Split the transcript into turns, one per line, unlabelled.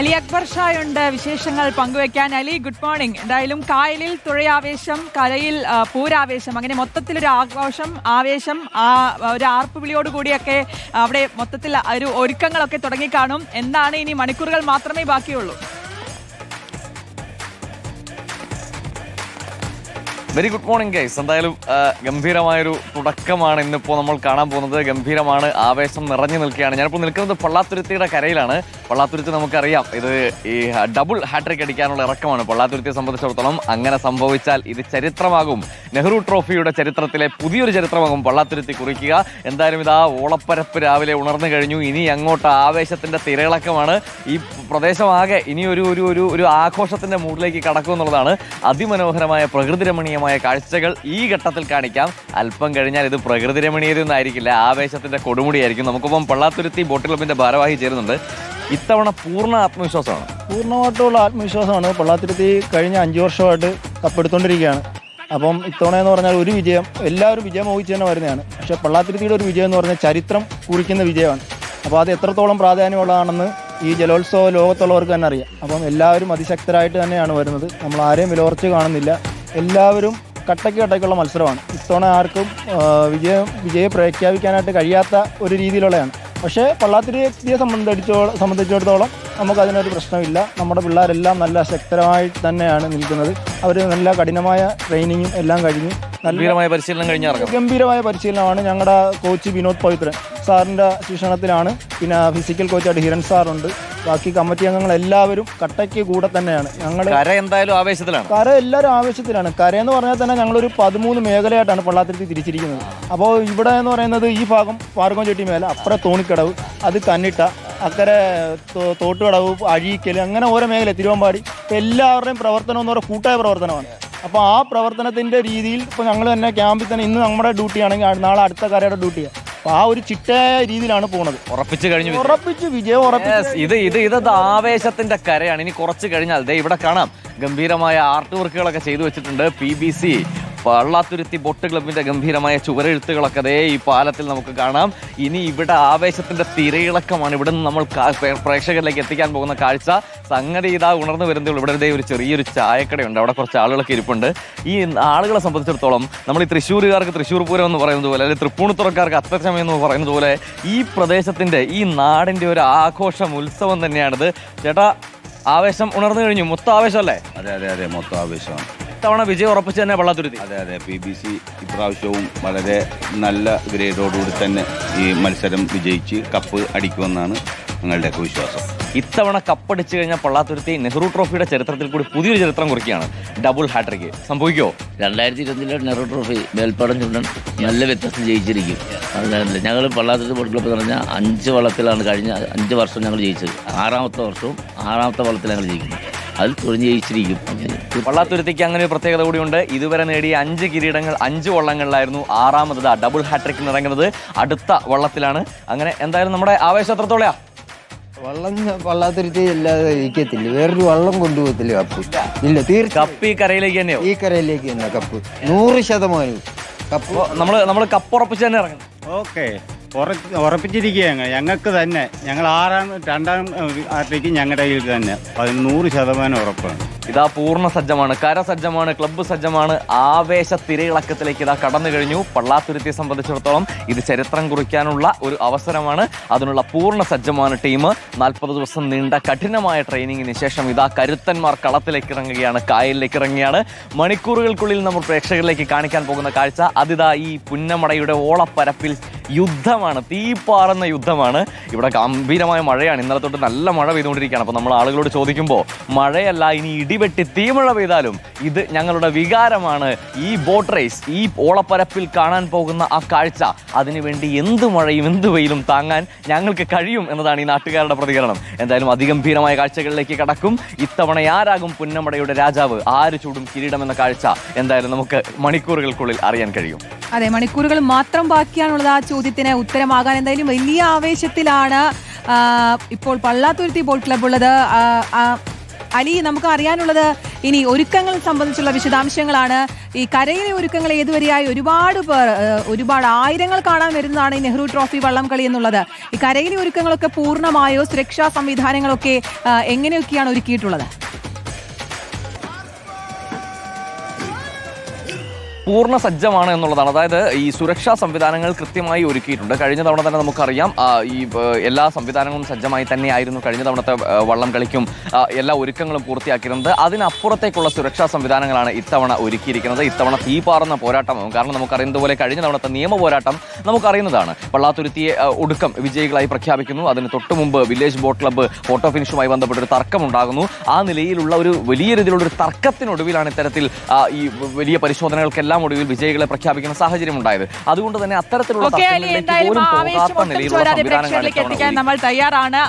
അലി അക്ബർ ഷായുണ്ട്. വിശേഷങ്ങൾ പങ്കുവെക്കാൻ Ali good morning എന്തായാലും കായലിൽ തുഴയാവേശം കരയിൽ പൂരാവേശം അങ്ങനെ മൊത്തത്തിലൊരു ആഘോഷം ആവേശം ആ ഒരു ആർപ്പ് വിളിയോട് കൂടിയൊക്കെ അവിടെ മൊത്തത്തിൽ ഒരു ഒരുക്കങ്ങളൊക്കെ തുടങ്ങിക്കാണും. എന്താണ് ഇനി മണിക്കൂറുകൾ മാത്രമേ ബാക്കിയുള്ളൂ?
വെരി ഗുഡ് മോർണിംഗ് ഗൈസ് എന്തായാലും ഗംഭീരമായൊരു തുടക്കമാണ് ഇന്നിപ്പോൾ നമ്മൾ കാണാൻ പോകുന്നത്. ഗംഭീരമാണ് ആവേശം നിറഞ്ഞു നിൽക്കുകയാണ്. ഞാനിപ്പോൾ നിൽക്കുന്നത് പള്ളാത്തുരുത്തിയുടെ കരയിലാണ്. പള്ളാത്തുരുത്തി നമുക്കറിയാം ഇത് ഈ ഡബിൾ ഹാട്രിക് അടിക്കാനുള്ള ഇറക്കമാണ് പള്ളാത്തുരുത്തിയെ സംബന്ധിച്ചിടത്തോളം. അങ്ങനെ സംഭവിച്ചാൽ ഇത് ചരിത്രമാകും. നെഹ്റു ട്രോഫിയുടെ ചരിത്രത്തിലെ പുതിയൊരു ചരിത്രമാകും പള്ളാത്തുരുത്തി കുറിക്കുക. എന്തായാലും ഇതാ ഓളപ്പരപ്പ് രാവിലെ ഉണർന്നു കഴിഞ്ഞു. ഇനി അങ്ങോട്ട് ആവേശത്തിന്റെ തിരയിളക്കമാണ്. ഈ പ്രദേശമാകെ ഇനി ഒരു ഒരു ഒരു ആഘോഷത്തിന്റെ മൂഡിലേക്ക് കടക്കും എന്നുള്ളതാണ് അതിമനോഹരമായ പ്രകൃതി രമണീയമായ കാഴ്ചകൾ ഈ ഘട്ടത്തിൽ കാണിക്കാം. അല്പം കഴിഞ്ഞാൽ ഇത് പ്രകൃതി രമണീയതൊന്നും ആയിരിക്കില്ല. ആവേശത്തിന്റെ കൊടുമുടിയായിരിക്കും. നമുക്കിപ്പം പള്ളാത്തുരുത്തി ബോട്ട് ക്ലബിന്റെ ഭാരവാഹി ചേരുന്നുണ്ട്. ഇത്തവണ പൂർണ ആത്മവിശ്വാസമാണ്.
പൂർണമായിട്ടുള്ള ആത്മവിശ്വാസമാണ്. പള്ളാത്തുരുത്തി കഴിഞ്ഞ അഞ്ചു വർഷമായിട്ട് കപ്പെടുത്തോണ്ടിരിക്കുകയാണ്. അപ്പം ഇത്തവണ എന്ന് പറഞ്ഞാൽ ഒരു വിജയം എല്ലാവരും വിജയം മോഹിച്ച് തന്നെ വരുന്നതാണ്. പക്ഷെ പള്ളാത്തുരുത്തിയുടെ ഒരു വിജയം എന്ന് പറഞ്ഞാൽ ചരിത്രം കുറിക്കുന്ന വിജയമാണ്. അപ്പോൾ അത് എത്രത്തോളം പ്രാധാന്യമുള്ളതാണെന്ന് ഈ ജലോത്സവ ലോകത്തുള്ളവർക്ക് തന്നെ അറിയാം. അപ്പം എല്ലാവരും അതിശക്തരായിട്ട് തന്നെയാണ് വരുന്നത്. നമ്മൾ ആരെയും വിലവർച്ച് കാണുന്നില്ല. എല്ലാവരും കട്ടയ്ക്ക് കട്ടയ്ക്കുള്ള മത്സരമാണ്. ഇത്തവണ ആർക്കും വിജയം വിജയം പ്രഖ്യാപിക്കാനായിട്ട് കഴിയാത്ത ഒരു രീതിയിലുള്ളതാണ് പക്ഷേ പള്ളാത്തിരിയെ സംബന്ധിച്ചോ സംബന്ധിച്ചിടത്തോളം നമുക്ക് അതിനൊരു പ്രശ്നമില്ല. നമ്മുടെ പിള്ളേരെല്ലാം നല്ല ശക്തരായി തന്നെയാണ് നിൽക്കുന്നത്. അവർ നല്ല കഠിനമായ ട്രെയിനിങ്ങും എല്ലാം കഴിഞ്ഞ്
ഗംഭീരമായ പരിശീലനം കഴിഞ്ഞ
ഗംഭീരമായ പരിശീലനമാണ് ഞങ്ങളുടെ കോച്ച് വിനോദ് പവിത്രൻ സാറിന്റെ ശിക്ഷണത്തിലാണ്. പിന്നെ ഫിസിക്കൽ കോച്ചായിട്ട് ഹിരൺ സാറുണ്ട്. ബാക്കി കമ്മിറ്റി അംഗങ്ങൾ എല്ലാവരും കട്ടയ്ക്ക് കൂടെ തന്നെയാണ്. ഞങ്ങൾ
കര എന്തായാലും ആവേശത്തിലാണ്.
കര എല്ലാവരും ആവേശത്തിലാണ്. കര എന്ന് പറഞ്ഞാൽ തന്നെ ഞങ്ങളൊരു പതിമൂന്ന് മേഖലയായിട്ടാണ് പള്ളാത്തിരുത്തി തിരിച്ചിരിക്കുന്നത്. അപ്പോൾ ഇവിടെ എന്ന് പറയുന്നത് ഈ ഭാഗം പാർഗം ചെട്ടി മേല അപ്പുറം തോണിക്കടവ് അത് കന്നിട്ട അക്കരെ തോട്ടുകടവ് അഴീക്കൽ അങ്ങനെ ഓരോ മേഖല തിരുവമ്പാടി എല്ലാവരുടെയും പ്രവർത്തനം എന്ന് പറയുന്ന കൂട്ടായ പ്രവർത്തനമാണ്. അപ്പോൾ ആ പ്രവർത്തനത്തിന്റെ രീതിയിൽ ഇപ്പോൾ ഞങ്ങൾ തന്നെ ക്യാമ്പിൽ തന്നെ ഇന്ന് നമ്മുടെ ഡ്യൂട്ടിയാണെങ്കിൽ നാളെ അടുത്ത കരയുടെ ഡ്യൂട്ടിയാണ് അപ്പോൾ ആ ഒരു ചിട്ടയായ രീതിയിലാണ് പോണത്.
ഉറപ്പിച്ചു കഴിഞ്ഞു.
ഉറപ്പിച്ച് വിജയം ഉറപ്പിച്ച്
ഇത് ഇത് ഇത് ആവേശത്തിന്റെ കരയാണ്. ഇനി കുറച്ച് കഴിഞ്ഞാൽ ദേ ഇവിടെ കാണാം. ഗംഭീരമായ ആർട്ട് വർക്കുകളൊക്കെ ചെയ്തു വെച്ചിട്ടുണ്ട് P B C. Pallathuruthy boat ക്ലബിന്റെ ഗംഭീരമായ ചുവരെഴുത്തുകളൊക്കെ അതേ ഈ പാലത്തിൽ നമുക്ക് കാണാം. ഇനി ഇവിടെ ആവേശത്തിന്റെ തിരയിളക്കമാണ് ഇവിടെ നിന്ന് നമ്മൾ പ്രേക്ഷകരിലേക്ക് എത്തിക്കാൻ പോകുന്ന കാഴ്ച. സംഗതി ഇതാ ഉണർന്നു വരുന്നേ ഇവിടെ ഒരു ചെറിയൊരു ചായക്കടയുണ്ട്. അവിടെ കുറച്ച് ആളുകളൊക്കെ ഇരിപ്പുണ്ട്. ഈ ആളുകളെ സംബന്ധിച്ചിടത്തോളം നമ്മൾ ഈ തൃശ്ശൂരുകാർക്ക് തൃശ്ശൂർ പൂരം എന്ന് പറയുന്നത് പോലെ അല്ലെങ്കിൽ തൃപ്പൂണിത്തുറക്കാർക്ക് അത്തച്ചമയം എന്ന് പറയുന്നത് പോലെ ഈ പ്രദേശത്തിന്റെ ഈ നാടിന്റെ ഒരു ആഘോഷം ഉത്സവം തന്നെയാണിത്. ചേട്ടാ ആവേശം ഉണർന്നു കഴിഞ്ഞു. മൊത്തം ആവേശമല്ലേ
അതെ അതെ അതെ. മൊത്തം ആവേശമാണ്
ഇത്തവണ വിജയം ഉറപ്പിച്ച് തന്നെ പള്ളാത്തുരുത്തി
അതെ അതെ. പി ബി സി ഇപ്രാവശ്യവും വളരെ നല്ല ഗ്രേഡോടുകൂടി തന്നെ ഈ മത്സരം വിജയിച്ച് കപ്പ് അടിക്കുമെന്നാണ് ഞങ്ങളുടെയൊക്കെ വിശ്വാസം.
ഇത്തവണ കപ്പടിച്ചു കഴിഞ്ഞാൽ പള്ളാത്തുരുത്തി നെഹ്റു ട്രോഫിയുടെ ചരിത്രത്തിൽ കൂടി പുതിയൊരു ചരിത്രം കുറിക്കുകയാണ്. ഡബിൾ ഹാട്രിക്ക് സംഭവിക്കോ
രണ്ടായിരത്തി ഇരുപത്തിലെ നെഹ്റു ട്രോഫി മേൽപ്പാടം ചുണ്ടൻ നല്ല വ്യത്യസ്തം ജയിച്ചിരിക്കും. അതിനല്ല ഞങ്ങൾ പള്ളാത്തുരുത്തി ബോട്ട് ക്ലബ്ബ് എന്ന് പറഞ്ഞാൽ അഞ്ച് വള്ളത്തിലാണ് കഴിഞ്ഞ അഞ്ച് വർഷം ഞങ്ങൾ ജയിച്ചത്. ആറാമത്തെ വർഷവും ആറാമത്തെ വള്ളത്തിൽ ഞങ്ങൾ ജയിക്കുന്നത്. അതിൽ തുറഞ്ഞു ജയിച്ചിരിക്കും.
വള്ളാത്തുരുത്തിക്ക് അങ്ങനെ ഒരു പ്രത്യേകത കൂടിയുണ്ട്. ഇതുവരെ നേടിയ അഞ്ച് കിരീടങ്ങൾ അഞ്ച് വള്ളങ്ങളിലായിരുന്നു ആറാമത് ഡബിൾ ഹാട്രിക് ഇറങ്ങുന്നത് അടുത്ത വള്ളത്തിലാണ്. അങ്ങനെ എന്തായാലും നമ്മുടെ ആവേശം എത്രത്തോളയാ?
വള്ളം വള്ളാത്തുരുത്തി ഇല്ലാതെ ഇരിക്കത്തില്ല. വേറൊരു വള്ളം കൊണ്ടുപോകത്തില്ല കപ്പ്. ഇല്ല തീർച്ച
കപ്പ് ഈ കരയിലേക്ക് തന്നെയോ?
ഈ കരയിലേക്ക് തന്നെ കപ്പ്. നൂറ് ശതമാനവും കപ്പ്.
നമ്മൾ നമ്മൾ നമ്മൾ കപ്പ് ഉറപ്പിച്ച് തന്നെ ഇറങ്ങും
ഓക്കെ. ഉറപ്പിച്ചിരിക്കുകയാണ് ഞങ്ങൾക്ക് തന്നെ ഞങ്ങൾ ആറാം രണ്ടാം ആറ്റേക്ക് ഞങ്ങളുടെ കയ്യിൽ തന്നെ. അതിന് നൂറ് ശതമാനം ഉറപ്പാണ്.
ഇതാ പൂർണ സജ്ജമാണ് കര സജ്ജമാണ് ക്ലബ്ബ് സജ്ജമാണ്. ആവേശ തിരയിളക്കത്തിലേക്ക് ഇതാ കടന്നു കഴിഞ്ഞു. പള്ളാത്തുരുത്തിയെ സംബന്ധിച്ചിടത്തോളം ഇത് ചരിത്രം കുറിക്കാനുള്ള ഒരു അവസരമാണ്. അതിനുള്ള പൂർണ സജ്ജമാണ് ടീം. നാൽപ്പത് ദിവസം നീണ്ട കഠിനമായ ട്രെയിനിങ്ങിന് ശേഷം ഇതാ കരുത്തന്മാർ കളത്തിലേക്ക് ഇറങ്ങുകയാണ് കായലിലേക്ക് ഇറങ്ങുകയാണ്. മണിക്കൂറുകൾക്കുള്ളിൽ നമ്മൾ പ്രേക്ഷകരിലേക്ക് കാണിക്കാൻ പോകുന്ന കാഴ്ച അതിതാ ഈ പുന്നമടയുടെ ഓളപ്പരപ്പിൽ യുദ്ധമാണ് തീപ്പാറുന്ന യുദ്ധമാണ്. ഇവിടെ ഗംഭീരമായ മഴയാണ്. ഇന്നലെ തൊട്ട് നല്ല മഴ പെയ്തുകൊണ്ടിരിക്കുകയാണ്. അപ്പോൾ നമ്മൾ ആളുകളോട് ചോദിക്കുമ്പോൾ മഴയല്ല ഇനി ഇടിവെട്ടി തീമഴ പെയ്താലും ഇത് ഞങ്ങളുടെ വികാരമാണ്. ഈ ബോട്ട് റേസ് ഈ ഓളപ്പരപ്പിൽ കാണാൻ പോകുന്ന ആ കാഴ്ച അതിനുവേണ്ടി എന്ത് മഴയും എന്ത് വെയിലും താങ്ങാൻ ഞങ്ങൾക്ക് കഴിയും എന്നതാണ് ഈ നാട്ടുകാരുടെ പ്രതികരണം. എന്തായാലും അതിഗംഭീരമായ കാഴ്ചകളിലേക്ക് കടക്കും. ഇത്തവണ ആരാകും പുന്നമടയുടെ രാജാവ്? ആര് ചൂടും കിരീടം എന്ന കാഴ്ച? എന്തായാലും നമുക്ക് മണിക്കൂറുകൾക്കുള്ളിൽ അറിയാൻ കഴിയും.
അതെ മണിക്കൂറുകൾ മാത്രം ബാക്കിയാണുള്ളത്. ആ ചോദ്യത്തിന് ഉത്തരമാകാൻ എന്തായാലും വലിയ ആവേശത്തിലാണ് ഇപ്പോൾ പള്ളാത്തുരുത്തി ബോട്ട് ക്ലബ് ഉള്ളത് അലി നമുക്ക് അറിയാനുള്ളത് ഇനി ഒരുക്കങ്ങൾ സംബന്ധിച്ചുള്ള വിശദാംശങ്ങളാണ്. ഈ കരയിലെ ഒരുക്കങ്ങൾ ഏതുവരെയായി? ഒരുപാട് പേർ ഒരുപാട് ആയിരങ്ങൾ കാണാൻ വരുന്നതാണ് ഈ നെഹ്റു ട്രോഫി വള്ളം കളി എന്നുള്ളത്. ഈ കരയിലെ ഒരുക്കങ്ങളൊക്കെ പൂർണമായോ? സുരക്ഷാ സംവിധാനങ്ങളൊക്കെ എങ്ങനെയൊക്കെയാണ് ഒരുക്കിയിട്ടുള്ളത്?
പൂർണ സജ്ജമാണ് എന്നുള്ളതാണ്. അതായത് ഈ സുരക്ഷാ സംവിധാനങ്ങൾ കൃത്യമായി ഒരുക്കിയിട്ടുണ്ട്. കഴിഞ്ഞ തവണ തന്നെ നമുക്കറിയാം ഈ എല്ലാ സംവിധാനങ്ങളും സജ്ജമായി തന്നെയായിരുന്നു കഴിഞ്ഞ തവണത്തെ വള്ളം കളിക്കും എല്ലാ ഒരുക്കങ്ങളും പൂർത്തിയാക്കിയിരുന്നത് അതിനപ്പുറത്തേക്കുള്ള സുരക്ഷാ സംവിധാനങ്ങളാണ് ഇത്തവണ ഒരുക്കിയിരിക്കുന്നത്. ഇത്തവണ തീ പാറുന്ന പോരാട്ടമാകും കാരണം നമുക്കറിയുന്നത് പോലെ കഴിഞ്ഞ തവണത്തെ നിയമ പോരാട്ടം നമുക്കറിയുന്നതാണ്. പള്ളാത്തുരുത്തിയെ ഒടുക്കം വിജയികളായി പ്രഖ്യാപിക്കുന്നു. അതിന് തൊട്ടു മുമ്പ് വില്ലേജ് ബോട്ട് ക്ലബ്ബ് ഫോട്ടോ ഫിനിഷുമായി ബന്ധപ്പെട്ട ഒരു തർക്കമുണ്ടാകുന്നു. ആ നിലയിലുള്ള ഒരു വലിയ രീതിയിലുള്ള ഒരു തർക്കത്തിനൊടുവിലാണ് ഇത്തരത്തിൽ ഈ വലിയ പരിശോധനകൾക്കെല്ലാം ഒടുവിൽ വിജയികളെ പ്രഖ്യാപിക്കുന്ന സാഹചര്യം ഉണ്ടായത്. അതുകൊണ്ട് തന്നെ അത്തരത്തിലുള്ള
നമ്മൾ തയ്യാറാണ്.